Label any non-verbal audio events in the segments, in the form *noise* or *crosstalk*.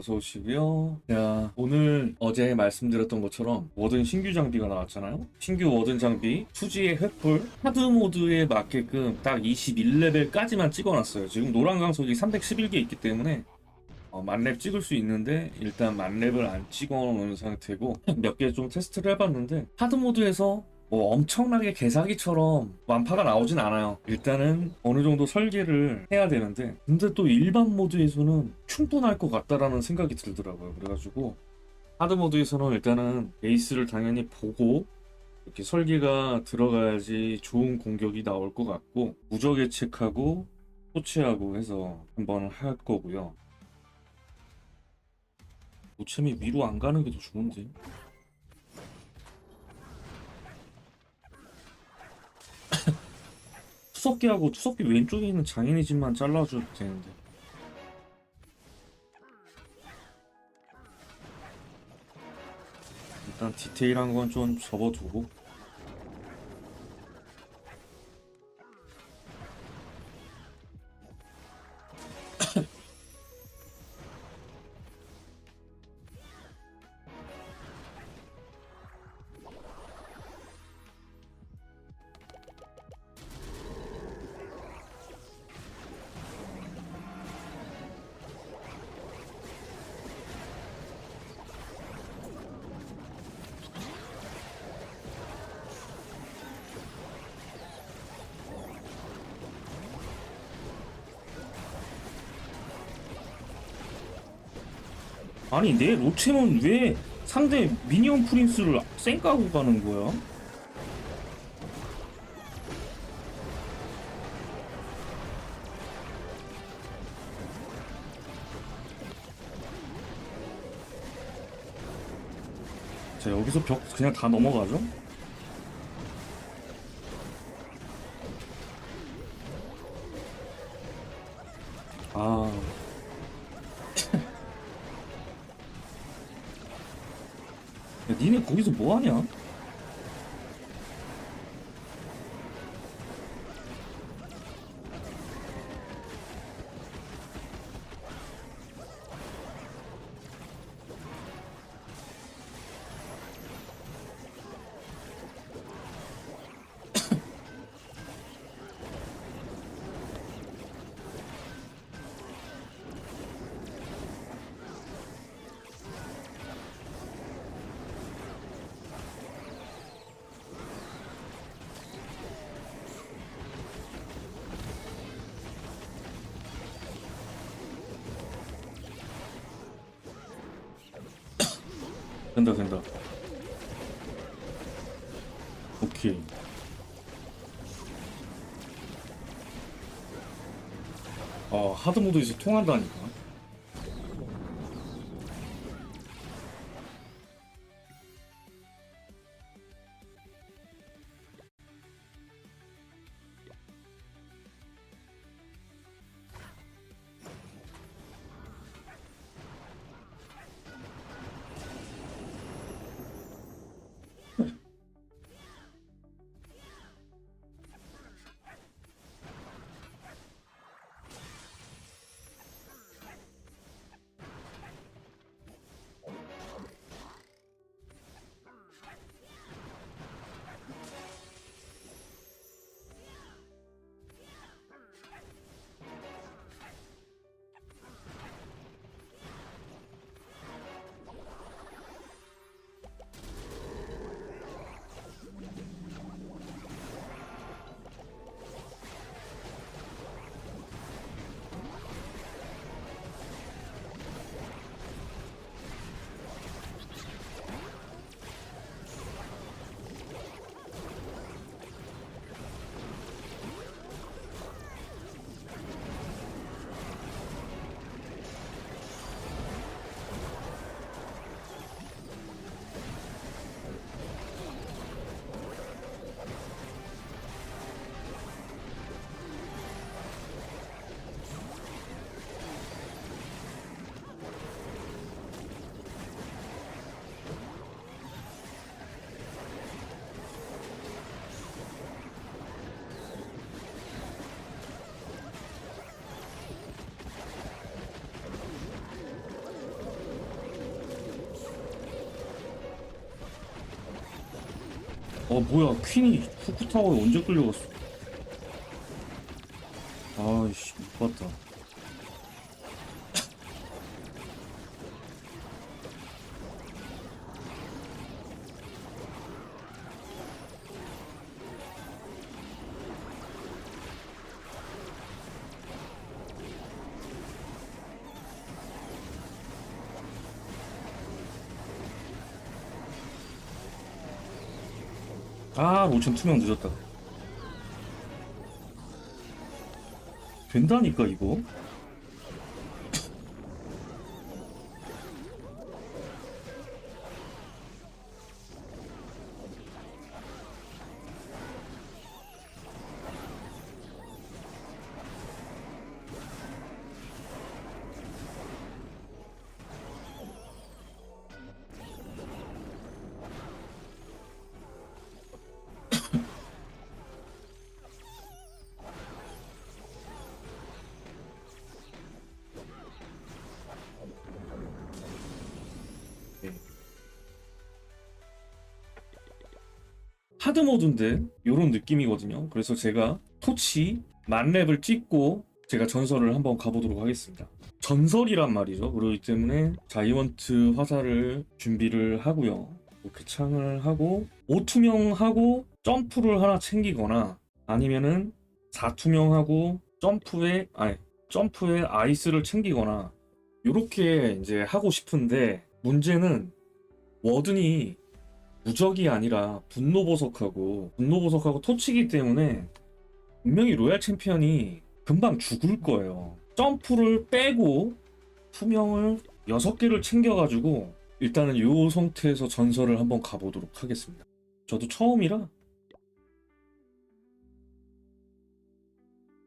어서 오시고요. 자, 오늘 어제 말씀드렸던 것처럼 워든 신규 장비가 나왔잖아요. 신규 워든 장비, 투지의 횃불, 하드 모드에 맞게끔 딱 21레벨까지만 찍어놨어요. 지금 노란 강석이 311개 있기 때문에 어, 만렙 찍을 수 있는데 일단 만렙을 안 찍어 놓은 상태고 몇 개 좀 테스트를 해봤는데 하드 모드에서 뭐 엄청나게 개사기처럼 완파가 나오진 않아요. 일단은 어느 정도 설계를 해야 되는데 근데 또 일반 모드에서는 충분할 것 같다라는 생각이 들더라고요. 그래가지고 하드 모드에서는 일단은 베이스를 당연히 보고 이렇게 설계가 들어가야지 좋은 공격이 나올 것 같고 무적 예측하고 토치하고 해서 한번 할 거고요. 노챔이 위로 안 가는 게 더 좋은데. 투석기하고 투석기 왼쪽에 있는 장인의 집만 잘라줘도 되는데. 일단 디테일한 건 좀 접어두고. 아니 내 로체는 왜 상대 미니언 프린스를 쌩까고 가는 거야? 자 여기서 벽 그냥 다 넘어가죠? 야, 니네 거기서 뭐 하냐? 된다 된다. 오케이. 아 하드모드에서 통한다니까 어 뭐야 퀸이 후쿠타워에 언제 끌려갔어? 아이씨 못 봤다 아 로션 투명 늦었다. 된다니까 이거 하드 모드인데 이런 느낌이거든요. 그래서 제가 토치 만렙을 찍고 제가 전설을 한번 가보도록 하겠습니다. 전설이란 말이죠. 그렇기 때문에 자이언트 화살을 준비를 하고요. 개창을 하고 오투명하고 점프를 하나 챙기거나 아니면은 사투명하고 점프에 아니 점프에 아이스를 챙기거나 이렇게 이제 하고 싶은데 문제는 워든이 무적이 아니라 분노 보석하고 분노 보석하고 토치기 때문에 분명히 로얄 챔피언이 금방 죽을 거예요. 점프를 빼고 투명을 6개를 챙겨가지고 일단은 요 상태에서 전설을 한번 가보도록 하겠습니다. 저도 처음이라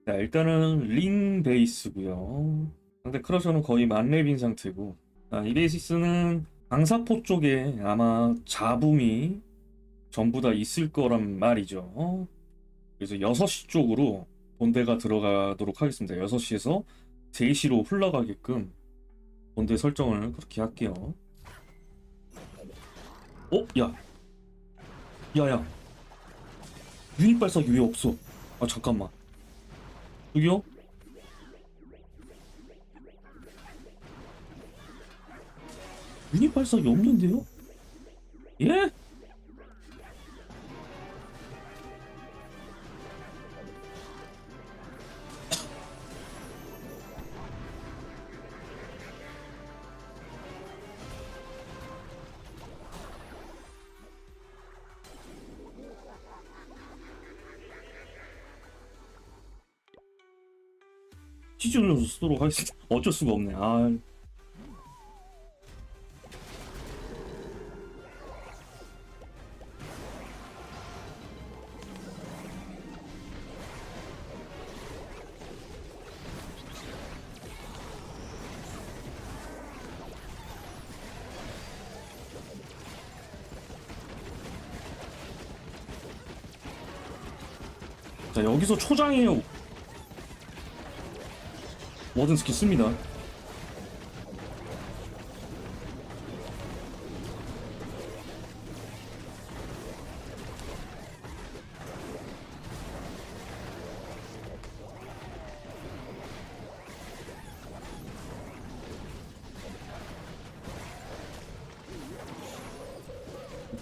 자, 일단은 링 베이스고요. 상대 크러셔는 거의 만렙인 상태고 자, 이 베이시스는 강사포 쪽에 아마 잡음이 전부 다 있을 거란 말이죠. 그래서 6시 쪽으로 본대가 들어가도록 하겠습니다. 6시에서 3시로 흘러가게끔 본대 설정을 그렇게 할게요. 어? 야! 야야! 유닛 발사기 왜 없어? 아 잠깐만. 여기요? 유닛 발사기 없는데요? 예? 찢어져서 쓰도록 하겠습니다. 어쩔 수가 없네. 아, 자 여기서 초장이에요 모든 스킬 씁니다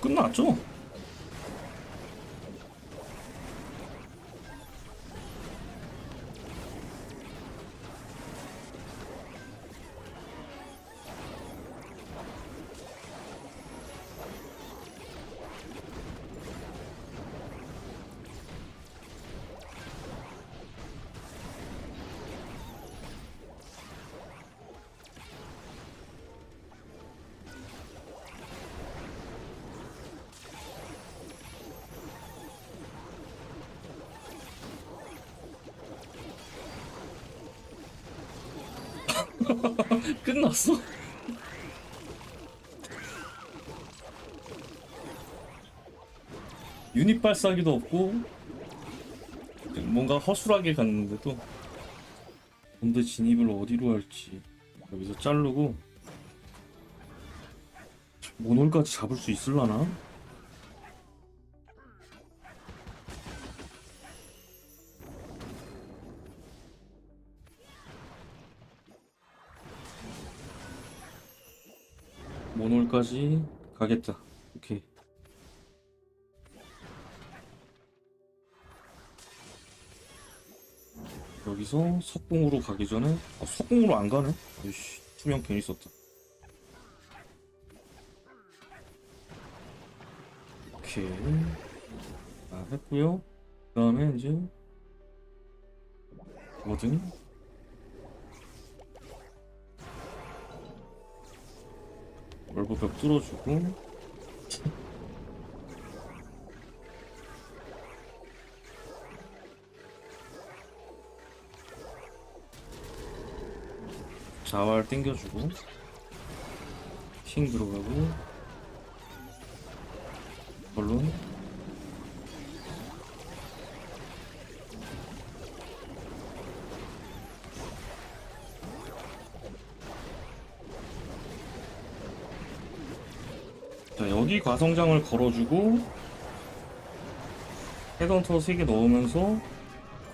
끝났죠? *laughs* 끝났어? 유닛 발사기도 없고 뭔가 허술하게 갔는데도 본대 진입을 어디로 할지 여기서 자르고 모놀까지 잡을 수 있을라나? 모놀까지 가겠다. 오케이. 여기서 석궁으로 가기 전에 아, 석궁으로 안 가네? 이씨 투명 괜히 썼다. 오케이. 아 했고요. 그 다음에 이제 뭐든 월급벽 뚫어주고. 자활 땡겨주고. 킹 들어가고. 물론 자 여기 과성장을 걸어주고 헤던터 3개 넣으면서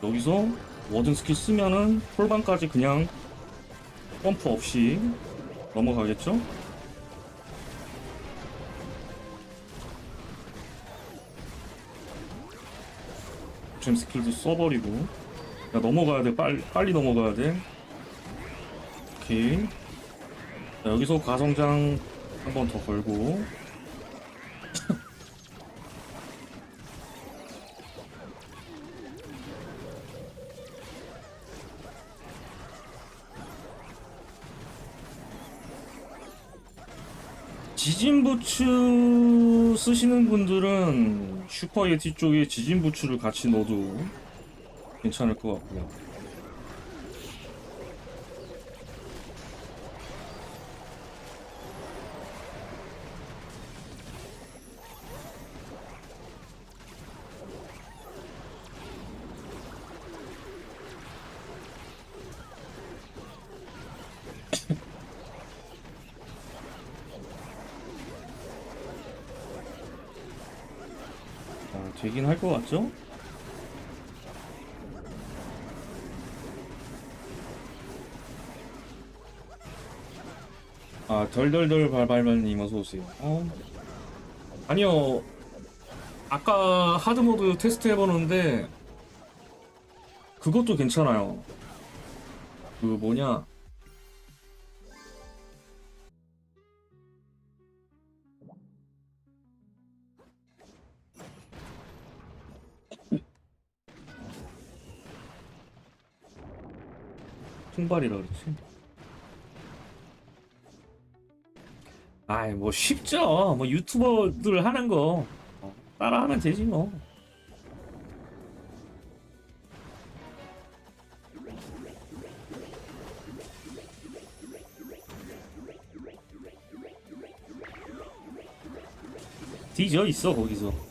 여기서 워든 스킬 쓰면은 폴방까지 그냥 펌프 없이 넘어가겠죠? 잼 스킬도 써버리고. 야 넘어가야 돼. 빨리 빨리 넘어가야 돼. 오케이. 자, 여기서 가성장 한 번 더 걸고 지진 부츠 쓰시는 분들은 슈퍼 예티 쪽에 지진 부츠를 같이 넣어도 괜찮을 것 같고요. 되긴 할 것 같죠? 아, 덜덜덜 발발발님 어서오세요. 어. 아니요. 아까 하드모드 테스트 해보는데, 그것도 괜찮아요. 그 뭐냐. 통발이라 그랬지. 아이 뭐 쉽죠. 뭐 유튜버들 하는 거 어, 따라하면 되지 뭐. 뒤져 있어 거기서.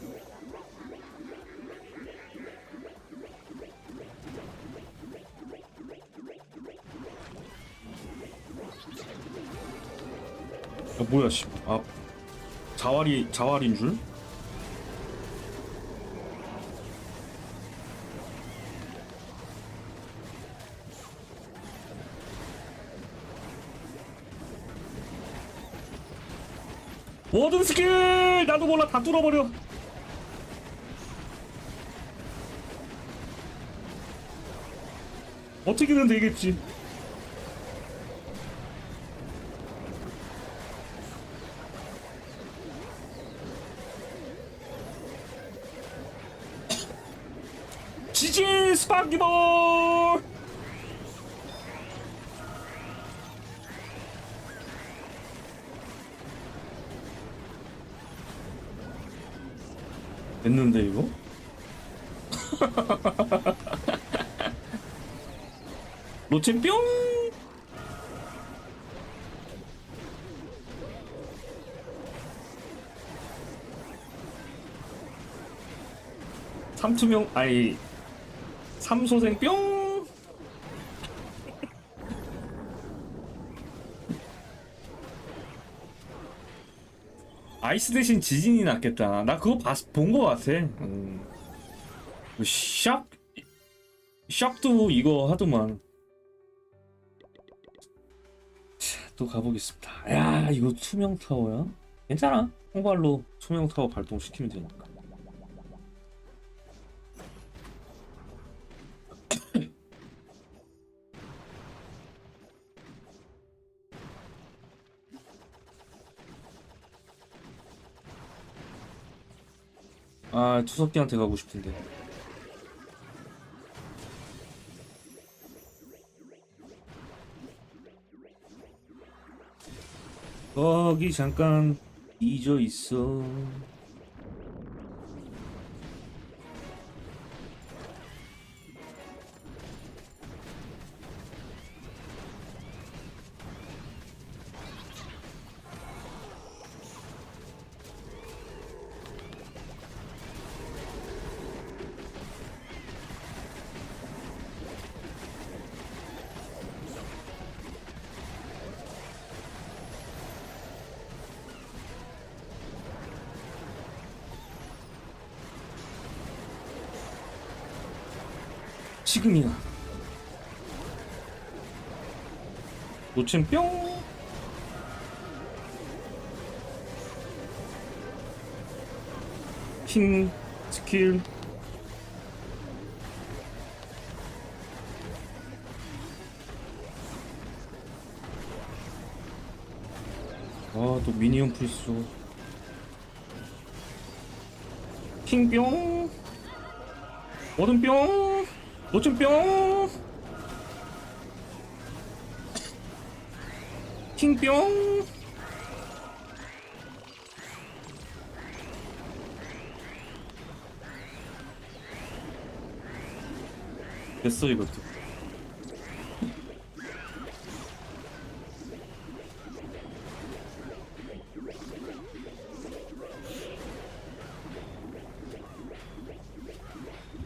뭐야 씨. 아 자활이 자활인 줄? 모든 스킬 나도 몰라 다 뚫어버려. 어떻게든 되겠지. 스파기볼 됐는데 이거? *laughs* 로첸 뿅 삼투명 아이 삼소생 뿅 아이스 대신 지진이 낫겠다 나 그거 본거 같아 음. 그샥 샥도 이거 하더만 차, 또 가보겠습니다. 야 이거 투명 타워야? 괜찮아. 통발로 투명 타워 발동시키면 되니까. 아 투석기한테 가고 싶은데. 거기 잠깐 잊어 있어. 지금이야. 놓친 뿅. 킹 스킬. 아, 또 미니언 풀수. 킹뿅. 얼음뿅. 노천뿅 킹뿅 됐어 이것도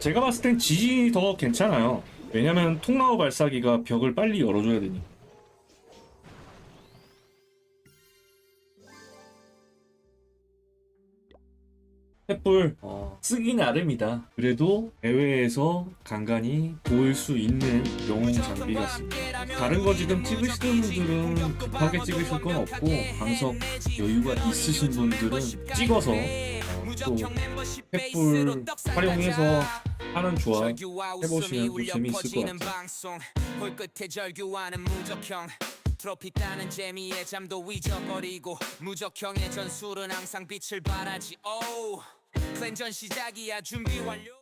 제가 봤을 땐 지진이 더 괜찮아요. 왜냐면 통나무 발사기가 벽을 빨리 열어줘야 되니. 횃불 어, 쓰기 나름이다. 그래도 대회에서 간간히 보일 수 있는 영웅 장비 같습니다. 다른 거 지금 찍으시는 분들은 급하게 찍으실 건 없고 방석 여유가 있으신 분들은 찍어서 어, 또 횃불 활용해서 하는 조합 해보시면 또 재미있을 것 같아요. 홀끝에 절규하는 무적형. 트로피 따는 재미에 잠도 잊어버리고 무적형의 전술은 항상 빛을 발하지. 오 클랜전 시작이야. 준비 완료